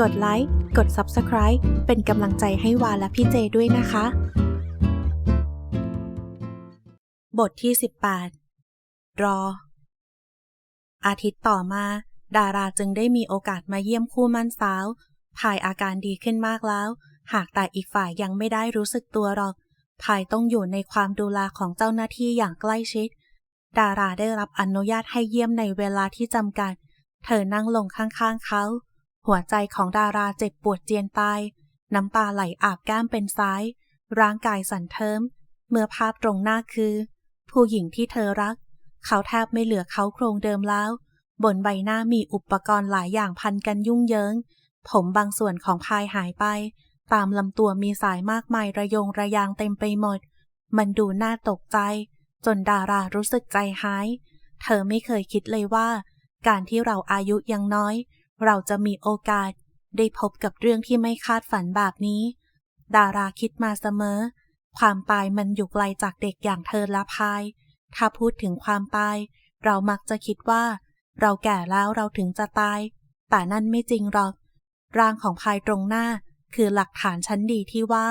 กดไลค์ กด Subscribe เป็นกำลังใจให้วาและพี่เจด้วยนะคะ บทที่ 18 รอ อาทิตย์ต่อมา ดาราจึงได้มีโอกาสมาเยี่ยมคู่มั่นสาวภายอาการดีขึ้นมากแล้ว หากแต่อีกฝ่ายยังไม่ได้รู้สึกตัวหรอกภายต้องอยู่ในความดูแลของเจ้าหน้าที่อย่างใกล้ชิด ดาราได้รับอนุญาตให้เยี่ยมในเวลาที่จำกัด เธอนั่งลงข้างๆเขา หัวใจของดาราเจ็บปวดเจียนตาย น้ำตาไหลอาบแก้มเป็นซ้าย ร่างกายสั่นเทิม เมื่อภาพตรงหน้าคือ ผู้หญิงที่เธอรัก เขาแทบไม่เหลือเขาโครงเดิมแล้ว บนใบหน้ามีอุปกรณ์หลายอย่างพันกันยุ่งเยิง ผมบางส่วนของพายหายไป ตามลำตัวมีสายมากมายระยงระยางเต็มไปหมด มันดูน่าตกใจ จนดารารู้สึกใจหาย เธอไม่เคยคิดเลยว่า การที่เราอายุยังน้อย เราจะมีโอกาสได้พบกับเรื่องที่ไม่คาดฝันแบบนี้ ดาราคิดมาเสมอ ความตายมันอยู่ไกลจากเด็กอย่างเธอละพาย ถ้าพูดถึงความตาย เรามักจะคิดว่า เราแก่แล้วเราถึงจะตาย แต่นั่นไม่จริงหรอก ร่างของพายตรงหน้าคือหลักฐานชั้นดีที่ว่า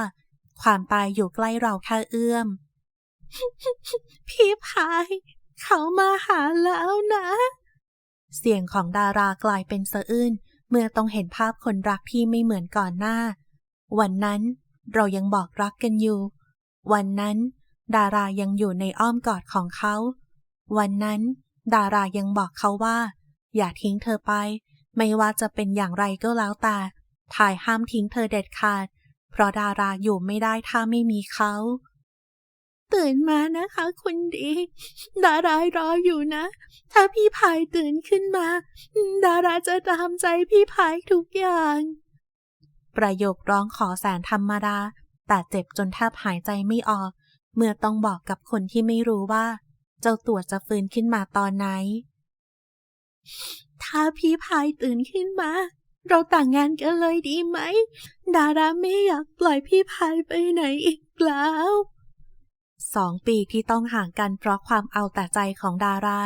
ความตายอยู่ใกล้เราแค่เอื้อม พี่พาย เขามาหาแล้วนะ เสียงของดารากลายเป็นสะอื้นเมื่อต้องเห็นภาพคนรักที่ไม่เหมือนก่อนหน้า วันนั้นเรายังบอกรักกันอยู่ วันนั้น ดารายังอยู่ในอ้อมกอดของเขา วันนั้น ดารายังบอกเขาว่า อย่าทิ้งเธอไป ไม่ว่าจะเป็นอย่างไรก็แล้วแต่พายห้ามทิ้งเธอเด็ดขาด เพราะดาราอยู่ไม่ได้ถ้าไม่มีเขา ตื่นมานะคะคุณดีดารารออยู่นะ ถ้าพี่พายตื่นขึ้นมา ดาราจะตามใจพี่พายทุกอย่าง ประโยคร้องขอแสนธรรมดา แต่เจ็บจนแทบหายใจไม่ออก เมื่อต้องบอกกับคนที่ไม่รู้ว่า เจ้าตัวจะฟื้นขึ้นมาตอนไหน ถ้าพี่พายตื่นขึ้นมา เราต่างงานกันเลยดีไหม ดาราไม่อยากปล่อยพี่พายไปไหนอีกแล้ว สองปีที่ต้องห่างกันเพราะความเอาแต่ใจของดารา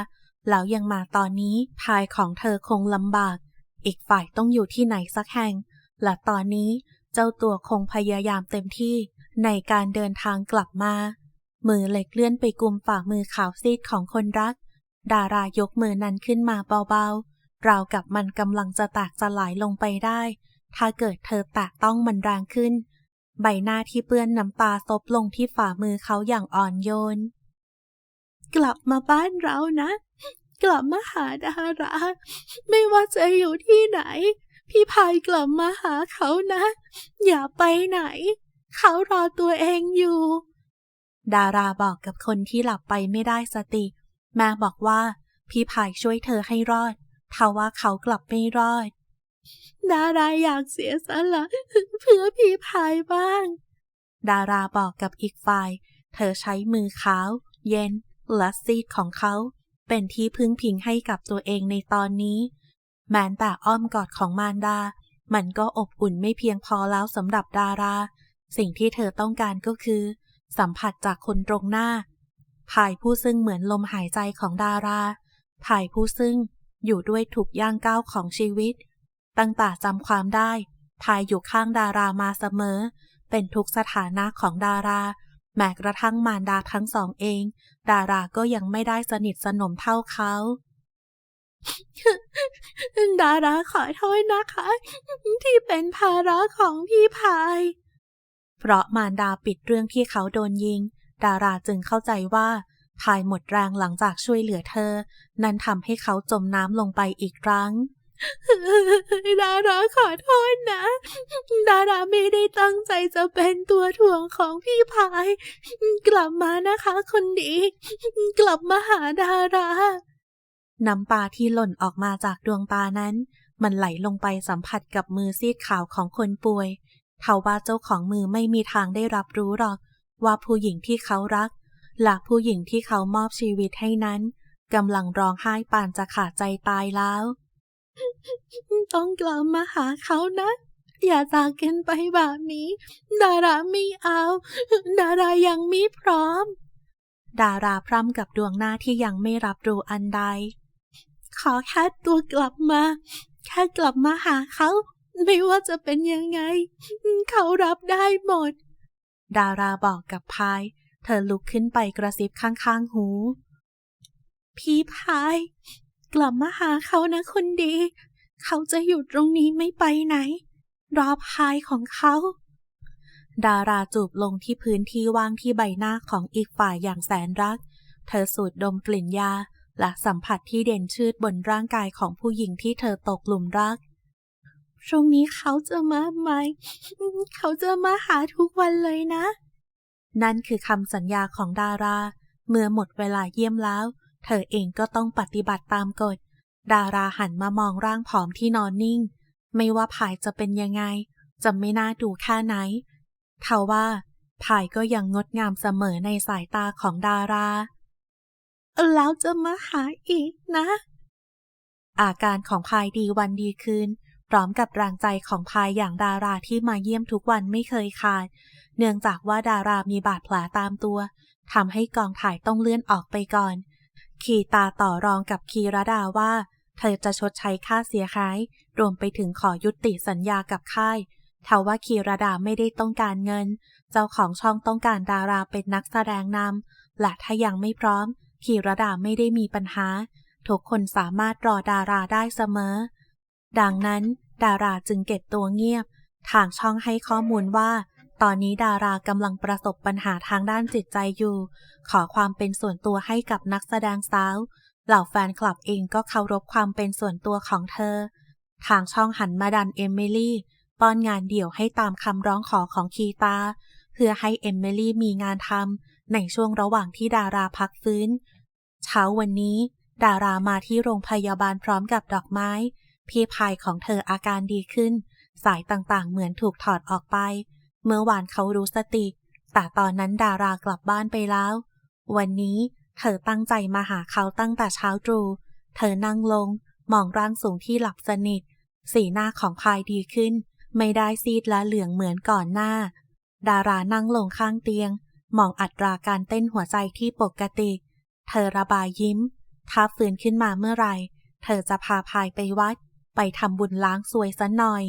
แล้วยังมาตอนนี้พายของเธอคงลำบาก อีกฝ่ายต้องอยู่ที่ไหนสักแห่ง และตอนนี้เจ้าตัวคงพยายามเต็มที่ในการเดินทางกลับมา มือเล็กเลื่อนไปกุมฝ่ามือขาวซีดของคนรัก ดารายกมือนั้นขึ้นมาเบาๆ ราวกับมันกำลังจะแตกสลายลงไปได้ ถ้าเกิดเธอแตะต้องมันแรงขึ้น ใบหน้าที่เปื้อนน้ำตาซบลงที่ฝ่ามือเขาอย่างอ่อนโยน กลับมาบ้านเรานะ กลับมาหาดารา ไม่ว่าจะอยู่ที่ไหน พี่พายกลับมาหาเขานะ อย่าไปไหน เขารอตัวเองอยู่ ดาราบอกกับคนที่หลับไปไม่ได้สติ แม่บอกว่า พี่พายช่วยเธอให้รอดทว่าเขากลับไม่รอด ดาราอยากเสียสละเพื่อพี่พายบ้าง ดาราบอกกับอีกฝ่าย เธอใช้มือขาว เย็นและซีดของเขา เป็นที่พึ่งพิงให้กับตัวเองในตอนนี้ แม้แต่อ้อมกอดของมารดา มันก็อบอุ่นไม่เพียงพอแล้วสำหรับดารา สิ่งที่เธอต้องการก็คือ สัมผัสจากคนตรงหน้าภายผู้ซึ่งเหมือนลมหายใจของดาราภายผู้ซึ่งอยู่ด้วยถูกย่างก้าวของชีวิต ตั้งแต่จำความได้ภายอยู่ข้างดารามาเสมอ เป็นทุกสถานะของดารา แม้กระทั่งมารดาทั้งสองเอง ดาราก็ยังไม่ได้สนิทสนมเท่าเขาดาราขอโทษนะคะ ที่เป็นภาระของพี่พาย เพราะมารดาปิดเรื่องที่เขาโดนยิง ดาราจึงเข้าใจว่าพายหมดแรงหลังจากช่วยเหลือเธอ นั่นทำให้เขาจมน้ำลงไปอีกครั้ง ดาราขอโทษนะ ดาราไม่ได้ตั้งใจจะเป็นตัวถ่วงของพี่พาย กลับมานะคะคนดี กลับมาหาดารา น้ำตาที่หล่นออกมาจากดวงตานั้น มันไหลลงไปสัมผัสกับมือซีดขาวของคนป่วยเทาว่าเจ้าของมือไม่มีทางได้รับรู้หรอก ว่าผู้หญิงที่เขารัก และผู้หญิงที่เขามอบชีวิตให้นั้นกำลังร้องไห้ปานจะขาดใจตายแล้ว ต้องกลับมาหาเขานะ อย่าจากกันไปแบบนี้ ดาราไม่เอา ดารายังไม่พร้อม ดาราพร่ำกับดวงหน้าที่ยังไม่รับรู้อันใด ขอแค่ตัวกลับมา แค่กลับมาหาเขา ไม่ว่าจะเป็นยังไง เขารับได้หมด ดาราบอกกับพาย เธอลุกขึ้นไปกระซิบข้างๆหูพี่พาย กลับมาหาเขานะคนดี เขาจะอยู่ตรงนี้ไม่ไปไหน รอพายของเขา ดาราจูบลงที่พื้นที่ว่างที่ใบหน้าของอีกฝ่ายอย่างแสนรัก เธอสูดดมกลิ่นยา และสัมผัสที่เด่นชืดบนร่างกายของผู้หญิงที่เธอตกหลุมรักพรุ่งนี้เขาจะมาไหม เขาจะมาหาทุกวันเลยนะ นั่นคือคำสัญญาของดารา เมื่อหมดเวลาเยี่ยมแล้ว เธอเองก็ต้องปฏิบัติตามกฎ ดาราหันมามองร่างผอมที่นอนนิ่ง ไม่ว่าภายจะเป็นยังไง จะไม่น่าดูแค่ไหนทว่าภายก็ยังงดงามเสมอในสายตาของดารา แล้วจะมาหาอีกนะ อาการของพายดีวันดีคืนพร้อมกับแรงใจของพายอย่างดาราที่มาเยี่ยมทุกวันไม่เคยขาด เนื่องจากว่าดารามีบาดแผลตามตัวทำให้กองถ่ายต้องเลื่อนออกไปก่อน คีตาต่อรองกับคีรดาว่า เธอจะชดใช้ค่าเสียหาย รวมไปถึงขอยุติสัญญากับค่ายทว่าคีรดาไม่ได้ต้องการเงิน เจ้าของช่องต้องการดาราเป็นนักแสดงนำและถ้ายังไม่พร้อม คีรดาไม่ได้มีปัญหา ทุกคนสามารถรอดาราได้เสมอ ดังนั้น ดาราจึงเก็บตัวเงียบ ทางช่องให้ข้อมูลว่า ตอนนี้ดารากำลังประสบปัญหาทางด้านจิตใจอยู่ ขอความเป็นส่วนตัวให้กับนักแสดงสาว เหล่าแฟนคลับเองก็เคารพความเป็นส่วนตัวของเธอ ทางช่องหันมาดันเอมิลี่ป้อนงานเดี่ยวให้ตามคำร้องขอของคีตา เพื่อให้เอมิลี่มีงานทำในช่วงระหว่างที่ดาราพักฟื้น เช้าวันนี้ ดารามาที่โรงพยาบาลพร้อมกับดอกไม้ พี่พายของเธออาการดีขึ้น สายต่างๆ เหมือนถูกถอดออกไป เมื่อวานเขารู้สติ แต่ตอนนั้นดารากลับบ้านไปแล้ว วันนี้เธอตั้งใจมาหาเขาตั้งแต่เช้าตรู่ เธอนั่งลง มองร่างสูงที่หลับสนิท สีหน้าของพายดีขึ้น ไม่ได้ซีดและเหลืองเหมือนก่อนหน้า ดารานั่งลงข้างเตียง มองอัตราการเต้นหัวใจที่ปกติ เธอระบายยิ้ม ถ้าฟื้นขึ้นมาเมื่อไหร่ เธอจะพาพายไปวัด ไปทำบุญล้างสวยซะหน่อย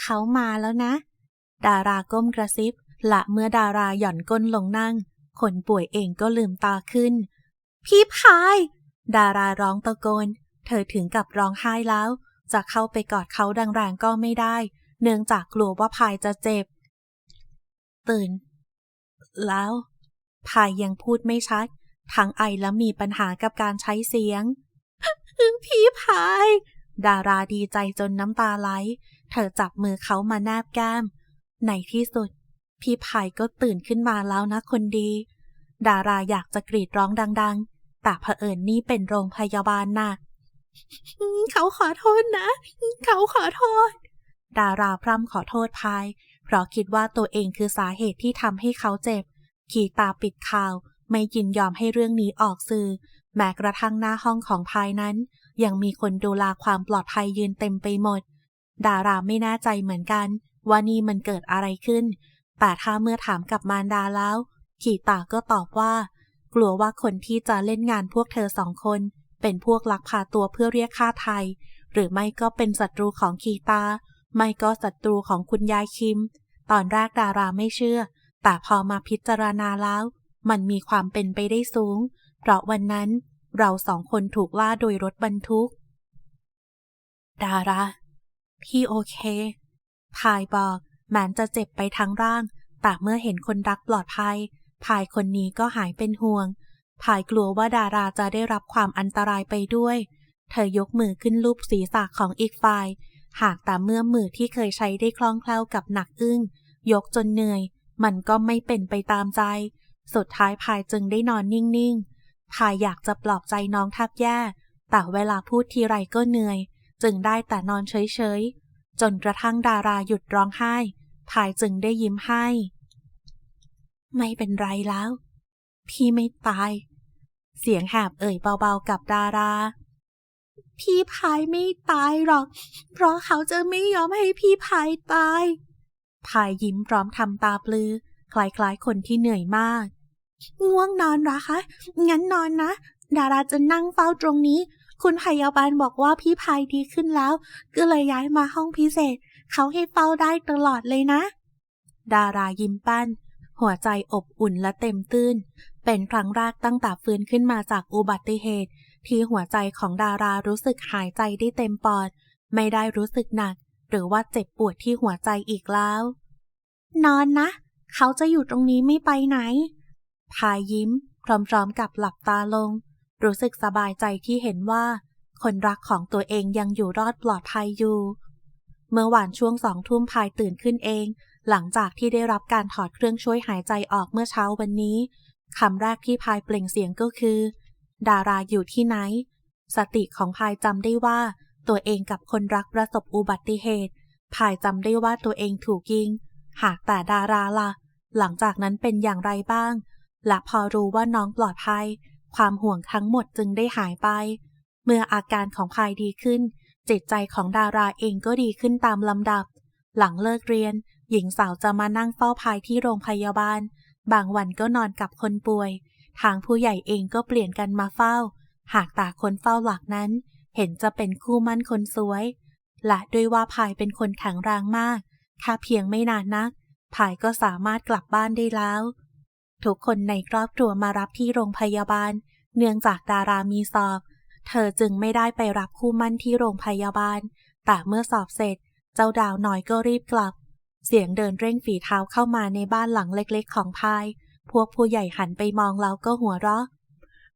เขามาแล้วนะ ดาราก้มกระซิบและเมื่อดาราหย่อนก้นลงนั่ง คนป่วยเองก็ลืมตาขึ้น พี่พาย ดาราร้องตะโกน เธอถึงกับร้องไห้แล้ว จะเข้าไปกอดเขาดังแรงก็ไม่ได้ เนื่องจากกลัวว่าพายจะเจ็บ ตื่น แล้วพายยังพูดไม่ชัด ทั้งไอและมีปัญหากับการใช้เสียง พี่พาย ดาราดีใจจนน้ำตาไหล เธอจับมือเขามาแนบแก้ม ในที่สุด พี่พายก็ตื่นขึ้นมาแล้วนะคนดี ดาราอยากจะกรีดร้องดัง ๆ แต่เผอิญนี่เป็นโรงพยาบาลนะ่ะเขาขอโทษนะ เขาขอโทษ ดาราพร่ำขอโทษพาย เพราะคิดว่าตัวเองคือสาเหตุที่ทำให้เขาเจ็บ ขีตาปิดข่าว ไม่ยินยอมให้เรื่องนี้ออกสื่อ แม้กระทั่งหน้าห้องของพายนั้น ยังมีคนดูแลความปลอดภัยยืนเต็มไปหมด ดาราไม่แน่ใจเหมือนกัน ว่านี่มันเกิดอะไรขึ้น แต่ถ้าเมื่อถามกับมารดาแล้ว ขีตาก็ตอบว่า กลัวว่าคนที่จะเล่นงานพวกเธอสองคน เป็นพวกลักพาตัวเพื่อเรียกค่าไทย หรือไม่ก็เป็นศัตรูของคีตา ไม่ก็ศัตรูของคุณยายคิม ตอนแรกดาราไม่เชื่อ แต่พอมาพิจารณาแล้ว มันมีความเป็นไปได้สูง เพราะวันนั้นเราสองคนถูกล่าโดยรถบรรทุก ดารา พี่โอเค พายบอกแม้จะเจ็บไปทั้งร่าง แต่เมื่อเห็นคนรักปลอดภัย พายคนนี้ก็หายเป็นห่วงภายกลัวว่าดาราจะได้รับความอันตรายไปด้วย เธอยกมือขึ้นลูบศีรษะของอีกฝ่าย หากแต่เมื่อมือที่เคยใช้ได้คล่องแคล่วกับหนักอึ้ง ยกจนเหนื่อย มันก็ไม่เป็นไปตามใจ สุดท้ายพายจึงได้นอนนิ่งๆ พายอยากจะปลอบใจน้องทับแย่ แต่เวลาพูดทีไรก็เหนื่อย จึงได้แต่นอนเฉยๆ จนกระทั่งดาราหยุดร้องไห้พายจึงได้ยิ้มให้ ไม่เป็นไรแล้ว พี่ไม่ตาย เสียงแหบเอ่ยเบาๆกับดารา พี่พายไม่ตายหรอก เพราะเขาจะไม่ยอมให้พี่พายตายพายยิ้มพร้อมทำตาปลือ คล้ายๆคนที่เหนื่อยมาก ง่วงนอนหรอคะ งั้นนอนนะ ดาราจะนั่งเฝ้าตรงนี้ คุณพยาบาลบอกว่าพี่พายดีขึ้นแล้ว ก็เลยย้ายมาห้องพิเศษ เขาให้เฝ้าได้ตลอดเลยนะ ดารายิ้มปั้น หัวใจอบอุ่นและเต็มตื้น เป็นครั้งแรกตั้งแต่ฟื้นขึ้นมาจากอุบัติเหตุ ที่หัวใจของดารารู้สึกหายใจได้เต็มปอด ไม่ได้รู้สึกหนัก หรือว่าเจ็บปวดที่หัวใจอีกแล้ว นอนนะ เขาจะอยู่ตรงนี้ไม่ไปไหน พายยิ้ม พร้อมๆกับหลับตาลง รู้สึกสบายใจที่เห็นว่า คนรักของตัวเองยังอยู่รอดปลอดภัยอยู่ เมื่อวานช่วงสองทุ่มพายตื่นขึ้นเอง หลังจากที่ได้รับการถอดเครื่องช่วยหายใจออกเมื่อเช้าวันนี้คำแรกที่พายเปล่งเสียงก็คือ ดาราอยู่ที่ไหน สติของพายจำได้ว่า ตัวเองกับคนรักประสบอุบัติเหตุพายจำได้ว่าตัวเองถูกยิง หากแต่ดาราล่ะ หลังจากนั้นเป็นอย่างไรบ้าง และพอรู้ว่าน้องปลอดภัย ความห่วงทั้งหมดจึงได้หายไป เมื่ออาการของพายดีขึ้น จิตใจของดาราเองก็ดีขึ้นตามลำดับ หลังเลิกเรียน หญิงสาวจะมานั่งเฝ้าพายที่โรงพยาบาล บางวันก็นอนกับคนป่วย ทางผู้ใหญ่เองก็เปลี่ยนกันมาเฝ้า หากตาคนเฝ้าหลักนั้น เห็นจะเป็นคู่มั่นคนสวย และด้วยว่าพายเป็นคนแข็งแรงมาก แค่เพียงไม่นานนักพายก็สามารถกลับบ้านได้แล้ว ทุกคนในครอบครัวมารับที่โรงพยาบาล เนื่องจากดารามีสอบ เธอจึงไม่ได้ไปรับคู่มั่นที่โรงพยาบาล แต่เมื่อสอบเสร็จ เจ้าดาวน้อยก็รีบกลับ เสียงเดินเร่งฝีเท้าเข้ามาในบ้านหลังเล็กๆ ของพาย พวกผู้ใหญ่หันไปมองแล้วก็หัวเราะ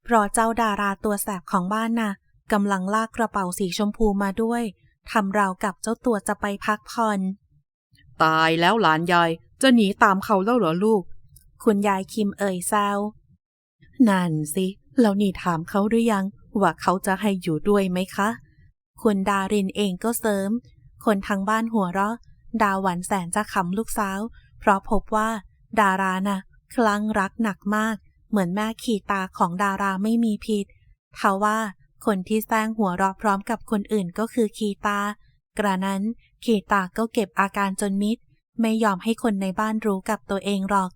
เพราะเจ้าดาราตัวแสบของบ้านน่ะกำลังลากกระเป๋าสีชมพูมาด้วยทำราวกับเจ้าตัวจะไปพักผ่อน ตายแล้วหลานยายจะหนีตามเขาแล้วเหรอลูก คุณยายคิมเอ่ยแซวนั่นสิ แล้วนี่ถามเขาหรือยัง ว่าเขาจะให้อยู่ด้วยไหมคะ คุณดารินเองก็เสริม คนทางบ้านหัวเราะ ดาหวันแสนจะขำลูกสาว เพราะพบว่า ดาราน่ะ คลั่งรักหนักมาก เหมือนแม่ขีตาของดาราไม่มีผิดทว่าคนที่แซงหัวเราะพร้อมกับคนอื่นก็คือคีตา กระนั้นคีตาก็เก็บอาการจนมิด ไม่ยอมให้คนในบ้านรู้กับตัวเองหรอก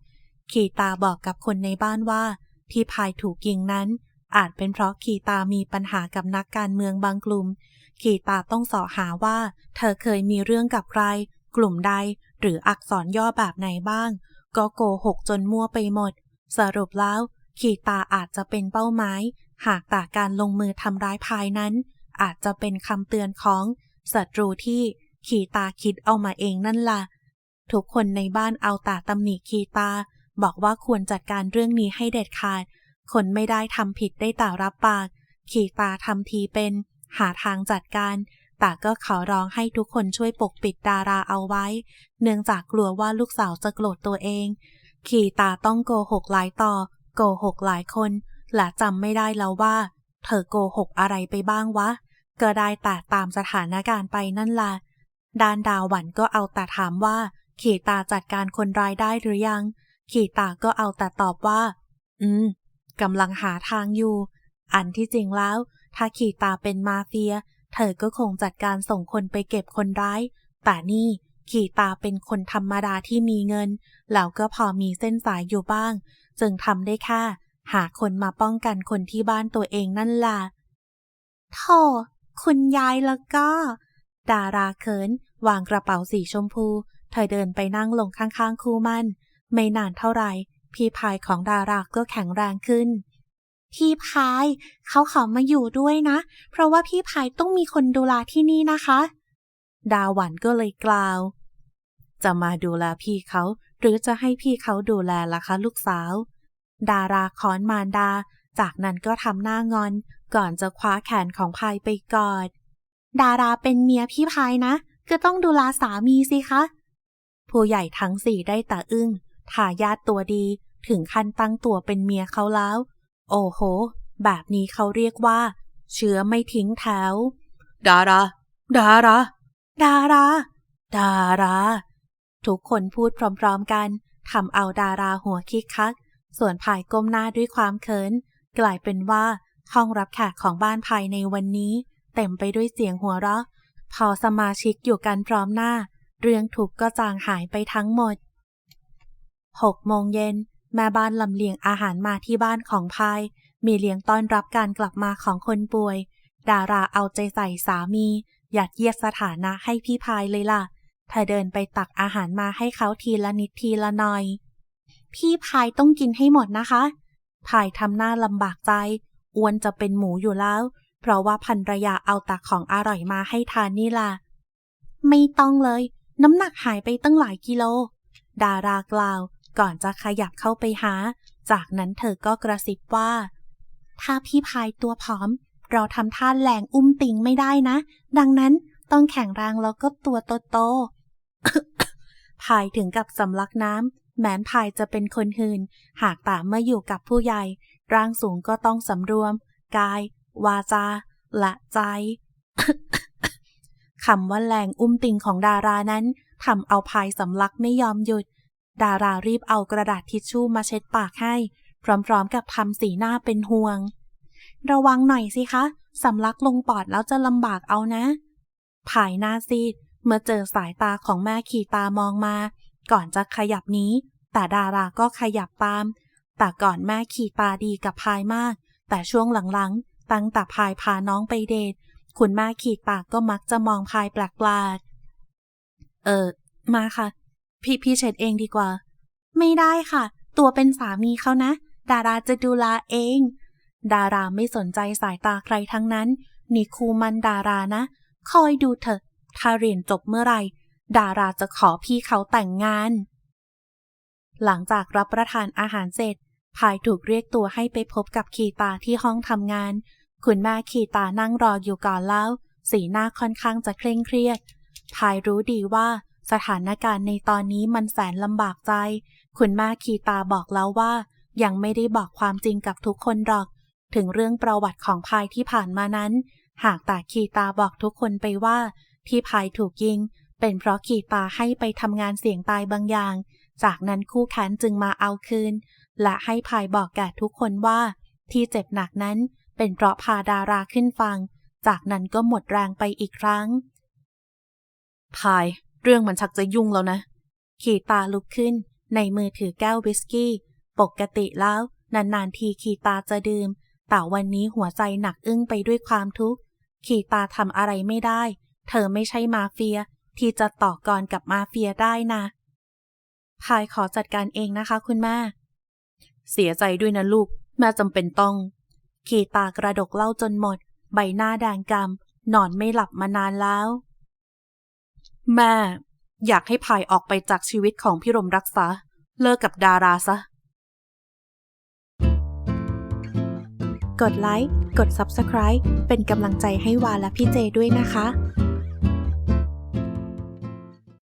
ขีตาบอกกับคนในบ้านว่า ที่พายถูกยิงนั้น อาจเป็นเพราะขีตามีปัญหากับนักการเมืองบางกลุ่มขีตาต้องสอหาว่า เธอเคยมีเรื่องกับใคร กลุ่มใด หรืออักษรย่อแบบไหนบ้าง ก็โกหกจนมั่วไปหมด สรุปแล้วขีตาอาจจะเป็นเป้าหมาย หากแต่การลงมือทำร้ายพายนั้น อาจจะเป็นคำเตือนของศัตรูที่ขีตาคิดเอามาเองนั่นล่ะ ทุกคนในบ้านเอาแต่ตำหนิขีตา บอกว่าควรจัดการเรื่องนี้ให้เด็ดขาด คนไม่ได้ทำผิดได้แต่รับปาก ขีตาทำทีเป็น หาทางจัดการ แต่ก็ขอร้องให้ทุกคนช่วยปกปิดดาราเอาไว้ เนื่องจากกลัวว่าลูกสาวจะโกรธตัวเอง ขีตาต้องโกหกหลายต่อ โกหกหลายคน และจำไม่ได้แล้วว่า เธอโกหกอะไรไปบ้างวะ ก็ได้แต่ตามสถานการณ์ไปนั่นล่ะดานดาวหวันก็เอาแต่ถามว่า ขีตาจัดการคนร้ายได้หรือยัง ขีตาก็เอาแต่ตอบว่า อืมกำลังหาทางอยู่ อันที่จริงแล้ว ถ้าขีตาเป็นมาเฟีย เธอก็คงจัดการส่งคนไปเก็บคนร้าย แต่นี่ขีตาเป็นคนธรรมดาที่มีเงิน แล้วก็พอมีเส้นสายอยู่บ้าง จึงทำได้แค่หาคนมาป้องกันคนที่บ้านตัวเองนั่นล่ะโธ่คุณยายแล้วก็ ดาราเขิน วางกระเป๋าสีชมพู เธอเดินไปนั่งลงข้างๆคู่มั่น ไม่นานเท่าไหร่พี่พายของดาราก็แข็งแรงขึ้น พี่พายเขาขอมาอยู่ด้วยนะ เพราะว่าพี่พายต้องมีคนดูแลที่นี่นะคะ ดาหวันก็เลยกล่าว จะมาดูแลพี่เขาหรือจะให้พี่เขาดูแลล่ะคะลูกสาว ดาราค้อนมารดา จากนั้นก็ทำหน้างอน ก่อนจะคว้าแขนของพายไปกอด ดาราเป็นเมียพี่พายนะ ก็ต้องดูแลสามีสิคะ ผู้ใหญ่ทั้งสี่ได้แต่อึ้ง ทายาทตัวดีถึงขั้นตั้งตัวเป็นเมียเขาแล้ว โอ้โห แบบนี้เขาเรียกว่า เชื้อไม่ทิ้งแถว ดารา ดารา ดารา ดารา ทุกคนพูดพร้อมๆกันทำเอาดาราหัวคิกคัก ส่วนภายก้มหน้าด้วยความเขิน กลายเป็นว่าห้องรับแขกของบ้านภายในวันนี้ เต็มไปด้วยเสียงหัวเราะ พอสมาชิกอยู่กันพร้อมหน้า เรื่องทุกข์ก็จางหายไปทั้งหมด หกโมงเย็นแม่บ้านลำเลียงอาหารมาที่บ้านของพาย มีเลี้ยงต้อนรับการกลับมาของคนป่วย ดาราเอาใจใส่สามียัดเยียดสถานะให้พี่พายเลยล่ะเธอเดินไปตักอาหารมาให้เขาทีละนิดทีละหน่อย พี่พายต้องกินให้หมดนะคะพายทำหน้าลำบากใจ อ้วนจะเป็นหมูอยู่แล้ว เพราะว่าพันรยาเอาตักของอร่อยมาให้ทานนี่ล่ะ ไม่ต้องเลย น้ำหนักหายไปตั้งหลายกิโล ดารากล่าว ก่อนจะขยับเข้าไปหา จากนั้นเธอก็กระซิบว่า ถ้าพี่พายตัวผอม เราทำท่าแหลงอุ้มติงไม่ได้นะ ดังนั้นต้องแข็งแรงแล้วก็ตัวโตๆพายถึงกับสำลักน้ำแม้นพายจะเป็นคนหืน หากต่เมื่ออยู่กับผู้ใหญ่ ร่างสูงก็ต้องสำรวม กาย วาจาและใจคำว่าแรงอุ้มติงของดารานั้นทำเอาพายสำลักไม่ยอมหยุด ดารารีบเอากระดาษทิชชู่มาเช็ดปากให้ พร้อมๆกับทำสีหน้าเป็นห่วง ระวังหน่อยสิคะสำลักลงปอดแล้วจะลำบากเอานะภายหน้าซีดเมื่อเจอสายตาของแม่ขี่ตามองมา ก่อนจะขยับนี้ แต่ดาราก็ขยับตาม แต่ก่อนแม่ขี่ตาดีกับพายมาก แต่ช่วงหลังๆ ตั้งแต่พายพาน้องไปเดท คุณแม่ขีดปากก็มักจะมองพายแปลกๆเออมาค่ะ พี่พี่เช็ดเองดีกว่า ไม่ได้ค่ะ ตัวเป็นสามีเขานะ ดาราจะดูแลเอง ดาราไม่สนใจสายตาใครทั้งนั้น นี่ครูมันดารานะ คอยดูเถอะถ้าเรียนจบเมื่อไหร่ ดาราจะขอพี่เขาแต่งงาน หลังจากรับประทานอาหารเสร็จ พายถูกเรียกตัวให้ไปพบกับขีตาที่ห้องทำงาน คุณแม่ขีตานั่งรออยู่ก่อนแล้ว สีหน้าค่อนข้างจะเคร่งเครียด พายรู้ดีว่า สถานการณ์ในตอนนี้มันแสนลำบากใจ คุณแม่ขีตาบอกแล้วว่า ยังไม่ได้บอกความจริงกับทุกคนหรอก ถึงเรื่องประวัติของพายที่ผ่านมานั้น หากแต่ขีตาบอกทุกคนไปว่า ที่พายถูกยิง เป็นเพราะขีตาให้ไปทำงานเสี่ยงตายบางอย่าง จากนั้นคู่แค้นจึงมาเอาคืน และให้พายบอกแก่ทุกคนว่า ที่เจ็บหนักนั้น เป็นเพราะพาดาราขึ้นฟัง จากนั้นก็หมดแรงไปอีกครั้งพาย เรื่องมันชักจะยุ่งแล้วนะ ขีตาลุกขึ้น ในมือถือแก้ววิสกี้ ปกติแล้ว นานๆทีขีตาจะดื่ม แต่วันนี้หัวใจหนักอึ้งไปด้วยความทุกข์ ขีตาทำอะไรไม่ได้ เธอไม่ใช่มาเฟีย ที่จะต่อกรกับมาเฟียได้นะพายขอจัดการเองนะคะคุณแม่ เสียใจด้วยนะลูก แม่จำเป็นต้อง ขีตากระดกเหล้าจนหมด ใบหน้าแดงกำนอนไม่หลับมานานแล้ว แม่ อยากให้พายออกไปจากชีวิตของพี่รมรักษา เลิกกับดาราซะ กดไลค์ กด Subscribe เป็นกำลังใจให้วาและพี่เจด้วยนะคะ